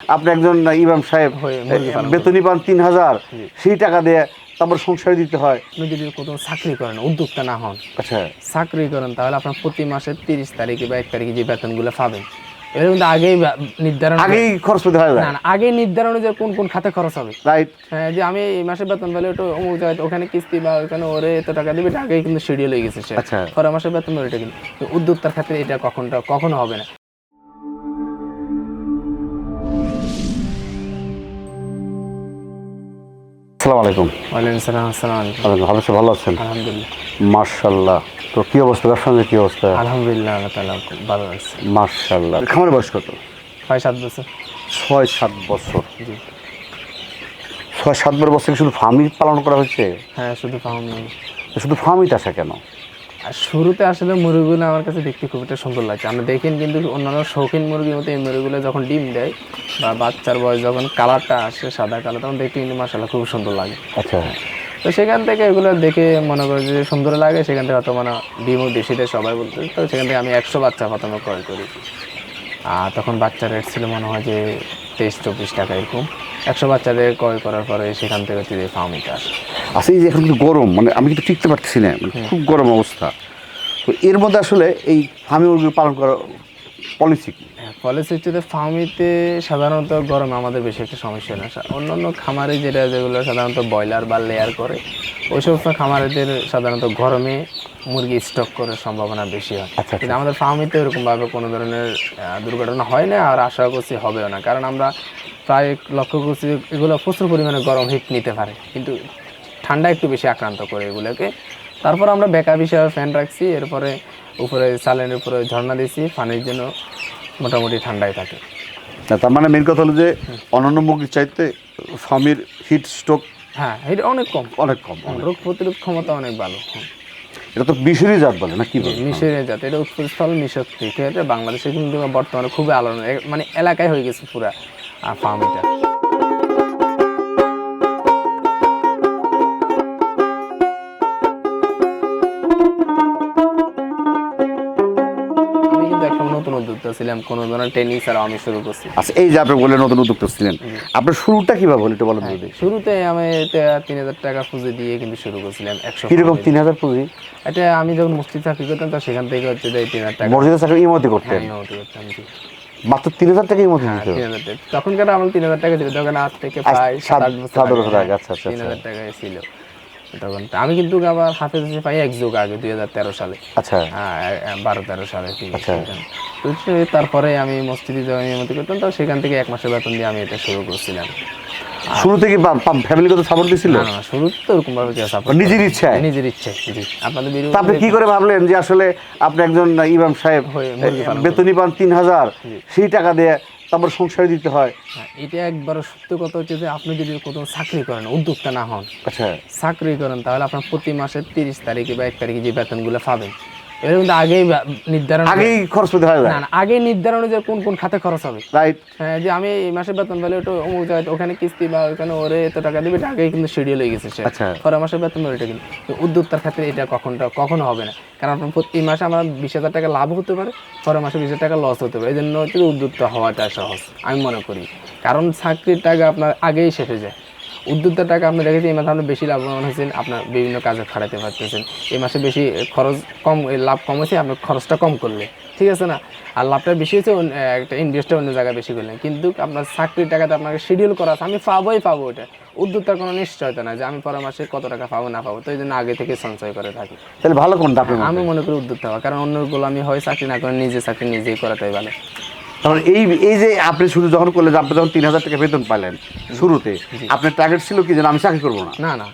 আপনি একজন ইমাম সাহেব। বেতনই পান তিন হাজার সেই টাকা দিয়ে তারপর সংসারে দিতে হয়। আপনি যদি কোনো চাকরি করেন উদ্যোক্তা না হন। আচ্ছা। চাকরি করেন তাহলে আপনার প্রতি মাসের তিরিশ তারিখে বা এক তারিখে যে বেতনগুলো পাবেন এর মধ্যে আগেই নির্ধারণ আগেই খরচ হয় না? আগেই নির্ধারণ যে কোন কোন খাতে খরচ হবে। রাইট হ্যাঁ যে আমি এই মাসে বেতন পেলে ওটা অমুক জায়গায় ওখানে কিস্তি বা ওখানে ওরে এত টাকা দিবে এটা আগেই কিন্তু শিডিউল হয়ে গেছে সে। আচ্ছা। পরের মাসে বেতন পেলে এটা কিন্তু উদ্যোক্তার ক্ষেত্রে এটা কখনটা কখনো হবে না। আসসালামু আলাইকুম। ওয়ালাইকুম সালাম আসসালাম আলাইকুম। ভালো আছেন, ভালো আছেন? আলহামদুলিল্লাহ। মার্শাল্লাহ তো কি অবস্থা? ব্যবসা কি অবস্থা? আলহামদুলিল্লাহ আল্লাহ তালা ভালো আছে। মার্শাল্লাহ খামারের বয়স কত? ছয় সাত বছর। ছয় সাত বছর। জি। ছয় সাত বছর শুধু ফার্মই পালন করা হয়েছে? হ্যাঁ শুধু ফার্ম শুধু ফার্মই চাষা কেন? আর শুরুতে আসলে মুরগিগুলো আমার কাছে দেখতে খুব একটা সুন্দর লাগছে। আমরা দেখেন কিন্তু অন্যান্য শৌখিন মুরগির মতো এই মুরগিগুলো যখন ডিম দেয় বা বাচ্চার বয়স যখন কালারটা আসে সাদা কালার তখন দেখতে কিন্তু মাসাল্লাহ খুব সুন্দর লাগে। আচ্ছা। তো সেখান থেকে এগুলো দেখে মনে করি যে সুন্দর লাগে সেখান থেকে হয়তো মানে ডিমও বেশি দেয় সবাই বলতে। তো সেখান থেকে আমি একশো বাচ্চা প্রথমে ক্রয় করি। আর তখন বাচ্চার রেট ছিল মনে হয় যে তেইশ চব্বিশ টাকা এরকম। একশো বাচ্চাদের ক্রয় করার পরে সেখান থেকে যে ফার্মিটা আসে আচ্ছা এই যে এখন কিন্তু গরম মানে আমি কিন্তু টিকতে পারতেছি না মানে খুব গরম অবস্থা। তো এর মধ্যে আসলে এই ফার্মি মুরগি পালন করা পলিসি কি? পলিসি হচ্ছে ফার্মিতে সাধারণত গরমে আমাদের বেশি একটা সমস্যা না। অন্য অন্য খামারে যেটা যেগুলো সাধারণত ব্রয়লার বা লেয়ার করে ওই সমস্ত খামারেদের সাধারণত গরমে মুরগি স্টক করার সম্ভাবনা বেশি হয়। আচ্ছা, কিন্তু আমাদের ফার্মিতে এরকমভাবে কোনো ধরনের দুর্ঘটনা হয় না আর আশা করছি হবেও না। কারণ আমরা প্রায় লক্ষ্য করছি এগুলো প্রচুর পরিমাণে গরম হিট নিতে পারে। কিন্তু ঠান্ডা একটু বেশি আক্রান্ত করে এগুলোকে। তারপর আমরা ব্যাকআপ হিসাবে ফ্যান রাখছি এরপরে উপরে সালেনের উপরে ঝর্ণা দিয়েছি পানির জন্য মোটামুটি ঠান্ডায় থাকে। তার মানে মেন কথা হলো যে অন্যান্য মুরগির চাইতে ফার্মির হিট স্ট্রোক হ্যাঁ এটা অনেক কম। অনেক কম রোগ প্রতিরোধ ক্ষমতা অনেক ভালো। হ্যাঁ। এটা তো বিশুরি জাত বলে না কি বলে? মিশরের জাত। এটা উৎপস্থল মিশর থেকে বাংলাদেশে কিন্তু বর্তমানে খুবই আলোড়ন। মানে এলাকায় হয়ে গেছে পুরা। ফার্ম এটা। আমি কিন্তু একটা নতুন উদ্যোক্তা ছিলাম কোনো ধরনের ট্রেনিং ছাড়াও আমি শুরু করছি। আচ্ছা এই যে আপনি বললেন নতুন উদ্যোক্তা ছিলেন আপনার শুরুটা কীভাবে হলো একটু বলেন যদি শুরুতে আমি এটা তিন হাজার টাকা পুঁজি দিয়ে কিন্তু শুরু করছিলাম একশো কীরকম তিন হাজার পুঁজি? এটা আমি যখন মসজিদ চাকরি করতাম তো সেখান থেকে হচ্ছে যে তিন হাজার টাকা চাকরি ইমতি করতেন? হ্যাঁ, করতাম। মাত্র তিন হাজার মতো দিতে তখনকার আমার তিন হাজার টাকা ছিল তখন আজ থেকে প্রায় সাত- আট বছর আগে, আচ্ছা, আচ্ছা, তিন হাজার টাকায় ছিল। তখন আমি কিন্তু আবার হাফেজ হিসেবে পাই এক যুগ আগে দুই হাজার তেরো সালে। আচ্ছা। হ্যাঁ, বারো তেরো সালে আচ্ছা। তো তারপরে আমি মসজিদে ইমামতি করতাম তো সেখান থেকে এক মাসের বেতন দিয়ে আমি এটা শুরু করছিলাম। শুরু থেকে ফ্যামিলিগত সাপোর্ট দিছিল? না শুরু তো ওরকম ভাবে কেউ support নিজের ইচ্ছায়? নিজের ইচ্ছে জি আপনাদের তা আপনি কি করে ভাবলেন যে আসলে আপনি একজন ইমাম সাহেব বেতনই পান তিন হাজার সেই টাকা দিয়ে তারপর সংসারে দিতে হয়। হ্যাঁ, এটা একবার সত্য কথা হচ্ছে যে আপনি যদি কোনো চাকরি করেন উদ্যোক্তা না হন আচ্ছা। চাকরি করেন তাহলে আপনার প্রতি মাসের তিরিশ তারিখে বা এক তারিখে যে বেতনগুলো পাবেন কিন্তু আগেই নির্ধারণ আগেই খরচ পেতে হয় না আগে নির্ধারণ যে কোন কোন খাতে খরচ হবে। রাইট হ্যাঁ যে আমি এই মাসে বেতন পেলে ওটা অমুক জায়গায় ওখানে কিস্তি বা ওখানে ওরে এত টাকা দিবে এটা আগেই কিন্তু শিডিউল হয়ে গেছে সে। আচ্ছা। পরের মাসে বেতন পেলে এটা কিন্তু উদ্যোক্তার ক্ষেত্রে এটা কখনটা কখনো হবে না। কারণ আপনার প্রতি মাসে আমার বিশ হাজার টাকা লাভ হতে পারে পরের মাসে বিশ হাজার টাকা লস হতে পারে। এই জন্য হচ্ছে উদ্যোক্তা হওয়াটা সহজ আমি মনে করি। কারণ চাকরির টাকা আপনার আগেই শেষে যায়। উদ্যোক্তার টাকা আপনি দেখেছি এই মাসে আপনি বেশি লাভবান হয়েছেন আপনার বিভিন্ন কাজে খাটাতে পারতেছেন। এই মাসে বেশি খরচ কম লাভ কম হয়েছে আপনার খরচটা কম করলে ঠিক আছে না? আর লাভটা বেশি হয়েছে একটা ইনভেস্টটা অন্য জায়গায় বেশি করলেন। কিন্তু আপনার চাকরির টাকাতে আপনাকে শিডিউল করা আছে আমি পাবোই পাবো ওটা উদ্যোক্তার কোনো নিশ্চয়তা না যে আমি পরের মাসে কত টাকা পাবো না পাবো তো এই জন্য আগে থেকে সঞ্চয় করে থাকি। তাহলে ভালো কোনটা আপনি আমি মনে করি উদ্যোক্তা হওয়া কারণ অন্যগুলো আমি হয় চাকরি না করে নিজে চাকরি নিজেই করাটাই ভালো। তাহলে এই এই যে আপনি শুরু যখন করলেন আপনি যখন তিন হাজার টাকা বেতন পাইলেন শুরুতে আপনার টার্গেট ছিল কি যেন আমি চাকরি করব না? না না।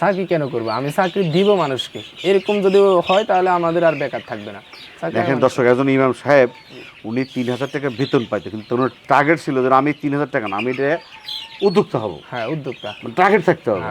চাকরি কেন করব? আমি চাকরি দিব মানুষকে। এরকম যদি হয় তাহলে আমাদের আর বেকার থাকবে না। দেখেন দর্শক একজন ইমাম সাহেব উনি তিন হাজার টাকা বেতন পাইতে কিন্তু ওনার টার্গেট ছিল যে না, আমি তিন হাজার টাকা না আমি এটা উদ্যোক্তা হব। হ্যাঁ উদ্যোক্তা। টার্গেট থাকতে হবে।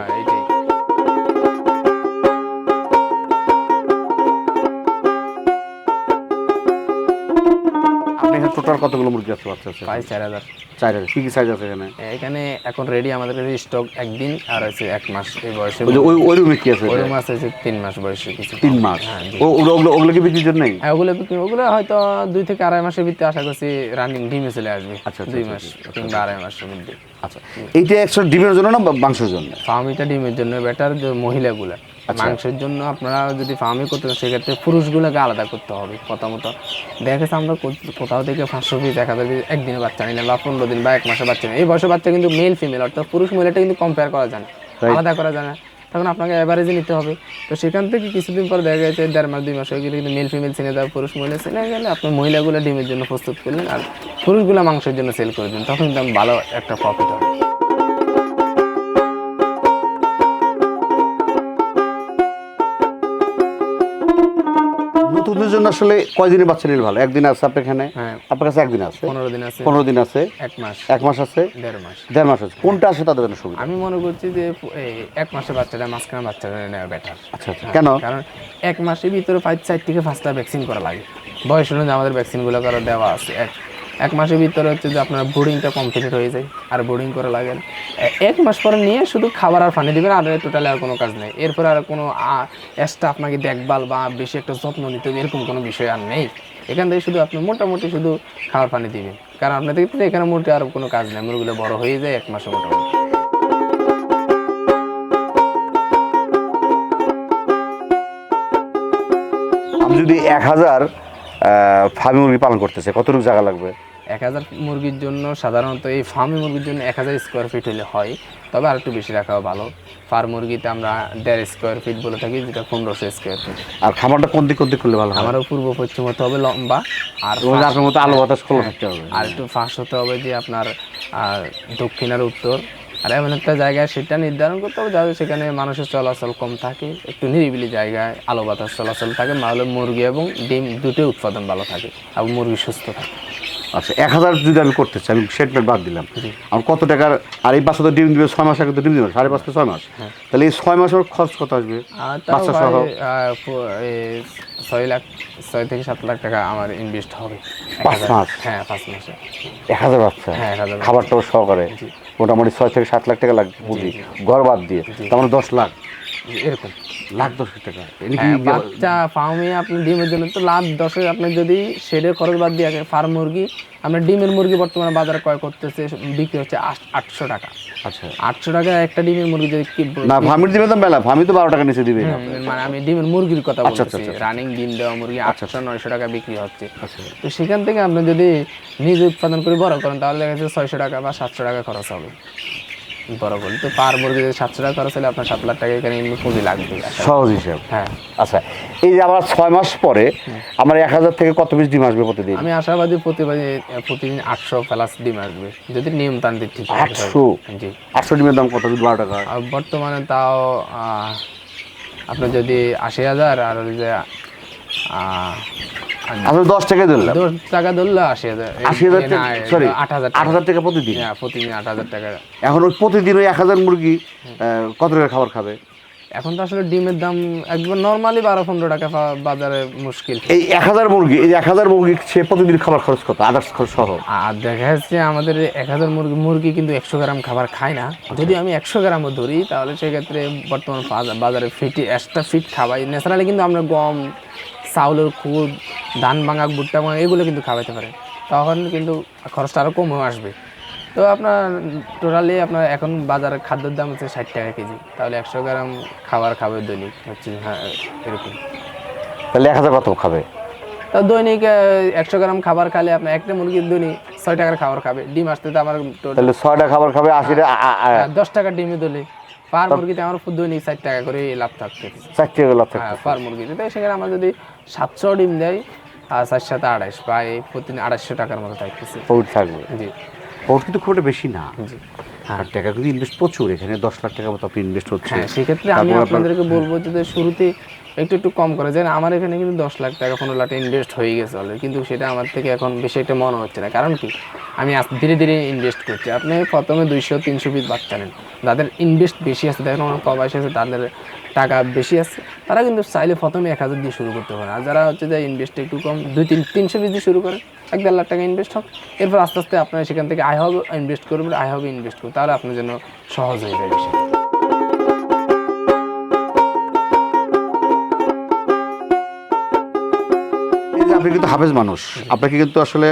টোটাল কতগুলো মুরগি আছে বাচ্চা আছে? প্রায় চার হাজার। চার হাজার। কী কী সাইজ আছে এখানে? এখানে এখন রেডি আমাদের কাছে স্টক একদিন আর আছে এক মাস এই বয়সে ওই ওই রুমে কি আছে ওই রুম আছে তিন মাস বয়সে কিছু। তিন মাস? হ্যাঁ, ও- ওগুলো ওগুলো কি বিক্রির জন্য নেই? হ্যাঁ ওগুলো বিক্রি ওগুলো হয়তো দুই থেকে আড়াই মাসের ভিতরে আশা করছি রানিং ডিমে চলে আসবে। আচ্ছা, আচ্ছা, দুই আচ্ছা, মাস কিংবা আড়াই মাসের মধ্যে। আচ্ছা এইটা ডিমের জন্য না মাংসের জন্য? ফার্মিটা ডিমের জন্য বেটার মহিলাগুলা। আচ্ছা। মাংসের জন্য আপনারা যদি ফার্মে করতে চান সেক্ষেত্রে পুরুষগুলোকে আলাদা করতে হবে প্রথমত। দেখা গেছে আমরা কোথাও থেকে পাঁচশো পিস এক হাজার একদিনে বাচ্চা নিলাম বা পনেরো দিন বা এক মাসে বাচ্চা নিলাম এই বয়সে বাচ্চা কিন্তু মেল ফিমেল অর্থাৎ পুরুষ মহিলাটা কিন্তু কম্পেয়ার করা যায় না। আলাদা করা যায় না। তখন আপনাকে অ্যাভারেজে নিতে হবে। তো সেখান থেকে কিছুদিন পর দেখা গেছে, দেড় মাস, দুই মাস হয়ে গেলে কিন্তু মেল ফিমেল চিনে দেওয়া পুরুষ, মহিলা চিনে গেলে আপনি মহিলাগুলো ডিমের জন্য প্রস্তুত করলেন আর পুরুষগুলো মাংসের জন্য সেল করে দিন। তখন কিন্তু ভালো একটা প্রফিট হবে। নতুনদের জন্য আসলে কয়দিনের বাচ্চা নিলে ভালো? একদিন আছে আপনার এখানে? হ্যাঁ। আপনার কাছে একদিন আছে? পনেরো দিন আছে। পনেরো দিন আছে? এক মাস। এক মাস আছে? দেড় মাস। দেড় মাস আছে। কোনটা আসে তাদের জন্য সুবিধা? আমি মনে করছি যে এক মাসের বাচ্চাটা মাঝখানে বাচ্চাটা নেওয়া বেটার আচ্ছা আচ্ছা। কেন? কারণ এক মাসের ভিতরে ফাইভ চার থেকে পাঁচটা ভ্যাকসিন করা লাগে। বয়স অনুযায়ী আমাদের ভ্যাকসিনগুলো করা দেওয়া আছে। এক এক মাসের ভিতরে হচ্ছে যে আপনার বোর্ডিংটা কমপ্লিট হয়ে যায়, আর বোর্ডিং করা লাগে এক মাস পরে নিয়ে শুধু খাবার আর পানি দিবেন, আর টোটালি আর কোনো কাজ নেই। এরপরে আর কোনো এক্সট্রা আপনাকে দেখভাল বা বেশি একটা যত্ন নিতে হবে, এরকম কোনো বিষয় আর নেই। এখান থেকে শুধু আপনি মোটামুটি শুধু খাবার পানি দিবেন। কারণ আপনাদের ক্ষেত্রে এখানে মোটে আর কোনো কাজ নেই মুরগুলো বড় হয়ে যায় এক মাসে মোটামুটি। যদি এক হাজার ফার্মি মুরগি পালন করতেছে কতটুকু জায়গা লাগবে? এক হাজার মুরগির জন্য সাধারণত এই ফার্মি মুরগির জন্য এক হাজার স্কোয়ার ফিট হলে হয় তবে আর একটু বেশি রাখাও ভালো। ফার্ম মুরগিতে আমরা দেড় স্কোয়ার ফিট বলে থাকি যেটা পনেরোশো স্কোয়ার ফিট আর খাবারটা কোন দিক কোন দিক করলে ভালো হয়? আমারও পূর্ব পশ্চিম হতে হবে লম্বা আর আপনার মতো আলো বাতাস খোলা থাকতে হবে। আর একটু ফাঁস হতে হবে যে আপনার দক্ষিণ আর উত্তর। আর এমন একটা জায়গায় সেটা নির্ধারণ করতে হবে যাতে সেখানে মানুষের চলাচল কম থাকে একটু নিরিবিলি জায়গায় আলো বাতাস চলাচল থাকে তাহলে মুরগি এবং ডিম দুটোই উৎপাদন ভালো থাকে এবং মুরগি সুস্থ থাকে। আচ্ছা এক হাজার যদি আমি করতে চাই আমি মেট বাদ দিলাম। আমার কত টাকার আর এই বাচ্চা তো ডিম দিবে ছয় মাস আগে তো ডিম দিবে সাড়ে পাঁচ থেকে ছয় মাস। তাহলে এই ছয় মাসের খরচ কত আসবে? বাচ্চা সহ? ছয় লাখ ছয় থেকে সাত লাখ টাকা আমার ইনভেস্ট হবে। পাঁচ মাস? হ্যাঁ পাঁচ মাসে। এক হাজার বাচ্চা? হ্যাঁ এক হাজার খাবারটাও সহকারে। মোটামুটি ছয় থেকে সাত লাখ টাকা লাগবে পুঁজি। ঘর বাদ দিয়ে। তার মানে দশ লাখ। এরকম লাখ দশ টাকা। হ্যাঁ, বাচ্চা ফার্মে আপনি ডিমের জন্য তো লাভ দশে আপনি যদি শেডের খরচ বাদ দিয়ে ফার্ম মুরগি আপনার ডিমের মুরগি বর্তমানে বাজারে ক্রয় করতেছে বিক্রি হচ্ছে আট- আটশো টাকা। আচ্ছা। আটশো টাকা একটা ডিমের মুরগি যদি কি না ফার্মির দিবে তো মেলা ফার্মি তো বারো টাকা নিচে দিবে। মানে আমি ডিমের মুরগির কথা আচ্ছা, বলছি আচ্ছা, রানিং ডিম দেওয়া মুরগি আটশো নয়শো টাকা বিক্রি হচ্ছে। আচ্ছা। তো সেখান থেকে আপনি যদি নিজে উৎপাদন করে বড় করেন তাহলে দেখা যাচ্ছে ছয়শো টাকা বা সাতশো টাকা খরচ হবে। বড় করলে তো পার মুরগি যদি সাতশো টাকা খরচ হলে আপনার সাত লাখ টাকা এখানে এমনি পুঁজি লাগবে। সহজ হিসাব। হ্যাঁ। আচ্ছা এই যে আমার ছয় মাস পরে আমার এক হাজার থেকে কত পিস ডিম আসবে প্রতিদিন? আমি আশাবাদী প্রতিবাদী প্রতিদিন আটশো প্লাস ডিম আসবে। যদি নিয়মতান্ত্রিক ঠিক আটশো? জি। আটশো ডিমের দাম কত? বারো টাকা। আর বর্তমানে তাও আপনার যদি আশি হাজার আর ওই যে আহ, আমি দশ টাকা ধরলাম। দশ টাকা ধরলে আশি হাজার। আশি হাজার সরি আট হাজার আট হাজার টাকা প্রতিদিন? হ্যাঁ প্রতিদিন আট হাজার টাকা। এখন ওই প্রতিদিন ওই এক হাজার মুরগি কত টাকা খাবার খাবে? এখন তো আসলে ডিমের দাম একবার নর্মালি বারো পনেরো টাকা বাজারে মুশকিল। এই এক হাজার মুরগি এই এক হাজার মুরগি সে প্রতিদিন খাবার খরচ কত? আদার্স খরচ সহ? আর দেখা যাচ্ছে আমাদের এক হাজার মুরগি মুরগি কিন্তু একশো গ্রাম খাবার খায় না। যদি আমি একশো গ্রামও ধরি তাহলে সেক্ষেত্রে বর্তমান বাজারে ফিটি এক্সট্রা ফিট খাওয়াই। ন্যাচারালি কিন্তু আমরা গম চাউলের খুদ ধান ভাঙা ভুট্টা ভাঙা এগুলো কিন্তু খাওয়াতে পারে। তখন কিন্তু খরচটা আরও কমও আসবে। তো আপনার টোটালি আপনার এখন বাজারে খাদ্যের দাম হচ্ছে ষাট টাকা কেজি। তাহলে একশো গ্রাম খাবার খাবে দৈনিক হচ্ছে হ্যাঁ এরকম। তাহলে এক হাজার কত খাবে? তা দৈনিক একশো গ্রাম খাবার খালে আপনার একটা মুরগির দৈনিক ছয় টাকার খাবার খাবে। ডিম আসতে তো আমার তাহলে ছয়টা খাবার খাবে আশি আহ, দশ টাকা ডিমে দলে পার মুরগিতে আমার দৈনিক টাকা করে লাভ থাকতে। চারটে লাখ টাকা হ্যাঁ পার মুরগিতে। তাই সেখানে আমার যদি সাতশো ডিম দেয় আর চার সাথে আড়াইশ প্রায় প্রতিদিন আড়াইশো টাকার মতো থাকতেছে। প্রফিট থাকবে। জি। প্রফিট কিন্তু খুব একটা বেশি না। আর টাকা কিন্তু ইনভেস্ট প্রচুর। এখানে দশ লাখ টাকা মতো আপনি ইনভেস্ট হচ্ছে। হ্যাঁ সেক্ষেত্রে আমি আপনাদেরকে বলব যে শুরুতে একটু একটু কম করে। যেন আমার এখানে কিন্তু দশ লাখ টাকা, পনেরো লাখ ইনভেস্ট হয়ে গেছে অলরেডি কিন্তু সেটা আমার থেকে এখন বেশি একটা মনে হচ্ছে না। কারণ কি? আমি ধীরে ধীরে ইনভেস্ট করছি। আপনি প্রথমে দুইশো, তিনশো পিস বাচ্চা নেন। যাদের ইনভেস্ট বেশি আছে, দেখেন আমার প্রবাসী আছে, তাদের টাকা বেশি আছে, তারা কিন্তু চাইলে প্রথমে এক হাজার দিয়ে শুরু করতে পারে। আর যারা হচ্ছে যে ইনভেস্ট একটু কম, দুই তিন, তিনশো পিস দিয়ে শুরু করে, এক দেড় লাখ টাকা ইনভেস্ট হোক। এরপর আস্তে আস্তে আপনার সেখান থেকে আয় হবে ইনভেস্ট করবেন, আয় হবে ইনভেস্ট করবে তাহলে আপনার জন্য সহজ হয়ে যায় বিষয় আপনি কিন্তু হাফেজ মানুষ। আপনাকে কিন্তু আসলে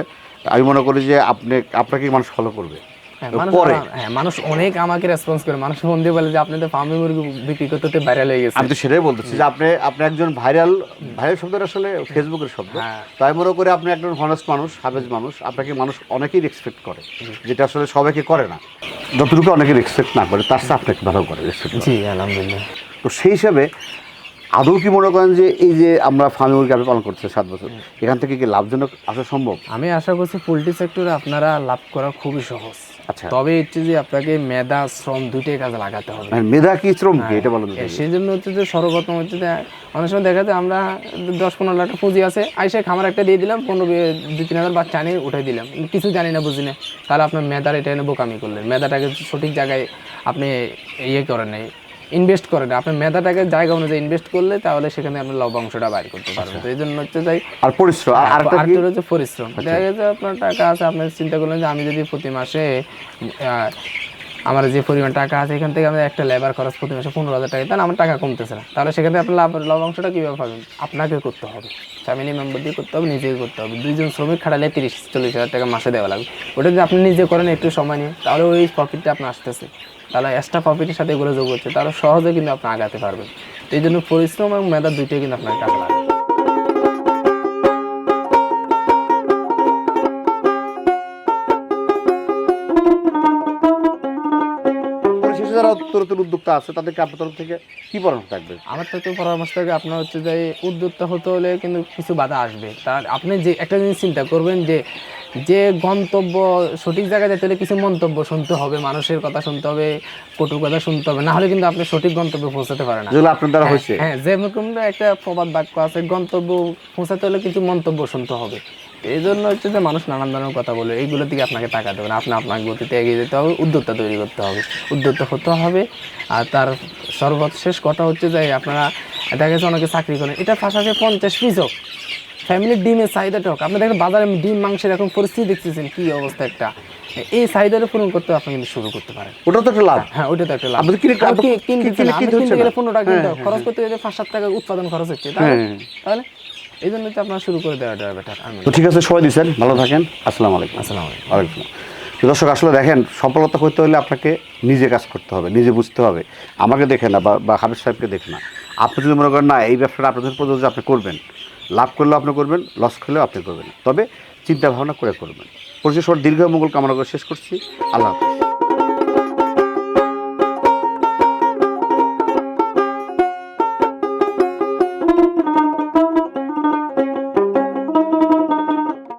আমি মনে করি যে আপনি আপনাকে মানুষ ফলো করবে। হ্যাঁ, পরে। হ্যাঁ মানুষ অনেক আমাকে রেসপন্স করে। মানুষ ফোন দিয়ে বলে যে আপনি তো ফার্মে মুরগি বিক্রি করতে ভাইরাল হয়ে গেছে আমি তো সেটাই বলতেছি যে আপনি আপনি একজন ভাইরাল ভাইরাল শব্দটা আসলে ফেসবুকের শব্দ। হ্যাঁ। তাই মনে করে আপনি একজন হনেস্ট মানুষ হাফেজ মানুষ আপনাকে মানুষ অনেকেই রেসপেক্ট করে যেটা আসলে সবাইকে করে না। যতটুকু অনেকে রেসপেক্ট না করে তার সাথে আপনাকে ভালো করে রেসপেক্ট জি আলহামদুলিল্লাহ। তো সেই হিসাবে আদৌ কি মনে করেন যে এই যে আমরা ফার্মি মুরগি পালন করছে সাত বছর এখান থেকে কি লাভজনক আসা সম্ভব? আমি আশা করছি পোলট্রি সেক্টরে আপনারা লাভ করা খুবই সহজ। আচ্ছা। তবে হচ্ছে যে আপনাকে মেধা শ্রম দুইটাই কাজে লাগাতে হবে। মানে মেধা কি শ্রম কি এটা বলেন সেই জন্য হচ্ছে যে সর্বপ্রথম হচ্ছে যে অনেক সময় দেখা যায় আমরা দশ পনেরো লাখ পুঁজি আছে আইসে খামার একটা দিয়ে দিলাম পনেরো বি- দুই তিন হাজার বাচ্চা আনিয়ে উঠাই দিলাম। কিছু জানি না বুঝি না। তাহলে আপনার মেধার এটা এনে বোকামি করলেন। মেধাটাকে সঠিক জায়গায় আপনি ইয়ে করেন নাই। ইনভেস্ট করেন না। আপনার মেধাটাকে জায়গা অনুযায়ী ইনভেস্ট করলে তাহলে সেখানে আপনি লভ্যাংশটা বাইর করতে পারবেন তো এই জন্য হচ্ছে যাই আর পরিশ্রম আর আরেকটা কি আচ্ছা। হচ্ছে পরিশ্রম দেখা গেছে আপনার টাকা আছে আপনি চিন্তা করলেন যে আমি যদি প্রতি মাসে আমার যে পরিমাণ টাকা আছে, এখান থেকে আমি একটা লেবার খরচ প্রতি মাসে পনেরো হাজার টাকা, তাহলে আমার টাকা কমতেছে না। তাহলে সেখানে আপনার লাভ লাভ অংশটা কীভাবে পাবেন? আপনাকে করতে হবে। ফ্যামিলি মেম্বার দিয়ে করতে হবে, নিজেকে করতে হবে। দুইজন শ্রমিক খাটালে তিরিশ, চল্লিশ হাজার টাকা মাসে দেওয়া লাগবে। ওটা যদি আপনি নিজে করেন, একটু সময় নিয়ে তাহলে ওই প্রফিটটা আপনার আসতেছে। তাহলে এক্সট্রা প্রফিটের সাথে এগুলো যোগ হচ্ছে। তাহলে সহজে কিন্তু আপনি আগাতে পারবেন। এই জন্য পরিশ্রম এবং মেধা দুইটাই কিন্তু আপনার কাজে লাগবে। নতুন উদ্যোক্তা আছে তাদেরকে আপনার তরফ থেকে কি পরামর্শ থাকবে? আমার তো পরামর্শ থাকে আপনার হচ্ছে যে উদ্যোক্তা হতে হলে কিন্তু কিছু বাধা আসবে। তার আপনি যে একটা জিনিস চিন্তা করবেন যে যে গন্তব্য সঠিক জায়গায় যেতে হলে কিছু মন্তব্য শুনতে হবে মানুষের কথা শুনতে হবে কটু কথা শুনতে হবে না হলে কিন্তু আপনি সঠিক গন্তব্যে পৌঁছাতে পারেন না। যেগুলো আপনার দ্বারা হয়েছে। হ্যাঁ যেরকম একটা প্রবাদ বাক্য আছে গন্তব্য পৌঁছাতে হলে কিছু মন্তব্য শুনতে হবে। এই জন্য হচ্ছে যে মানুষ নানান ধরনের কথা বলে এইগুলোর দিকে আপনাকে তাকাতে হবে না। আপনি আপনার গতিতে এগিয়ে যেতে হবে উদ্যোক্তা তৈরি করতে হবে। উদ্যোক্তা হতে হবে আর তার সর্বশেষ কথা হচ্ছে যে আপনারা দেখা গেছে অনেকে চাকরি করেন এটা পাশাপাশি পঞ্চাশ পিস হোক ফ্যামিলির ডিমের চাহিদাটা হোক। আপনি দেখেন বাজারে ডিম মাংসের এখন পরিস্থিতি দেখতেছেন কি অবস্থা একটা। এই চাহিদাটা পূরণ করতে আপনি কিন্তু শুরু করতে পারেন। ওটা তো একটা লাভ। হ্যাঁ ওইটা তো একটা লাভ। আপনি কিনে- কিনতে গেলে পনেরো টাকা খরচ করতে গেলে পাঁচ সাত টাকা উৎপাদন খরচ হচ্ছে হ্যাঁ। তাহলে? এই জন্য তো আপনার শুরু করে দেওয়াটা বেটার তো ঠিক আছে সবাই দিচ্ছেন ভালো থাকেন আসসালামু আলাইকুম। আসসালামু আলাইকুম। ওয়ালাইকুম দর্শক আসলে দেখেন সফলতা করতে হলে আপনাকে নিজে কাজ করতে হবে নিজে বুঝতে হবে। আমাকে দেখে না বা বা হাবিব সাহেবকে দেখে না। আপনি যদি মনে করেন না এই ব্যবসাটা আপনাদের প্রযোজ্য আপনি করবেন। লাভ করলেও আপনি করবেন লস করলেও আপনি করবেন। তবে চিন্তা ভাবনা করে করবেন। পরিশেষ দীর্ঘ মঙ্গল কামনা করে শেষ করছি। আল্লাহ হাফিজ।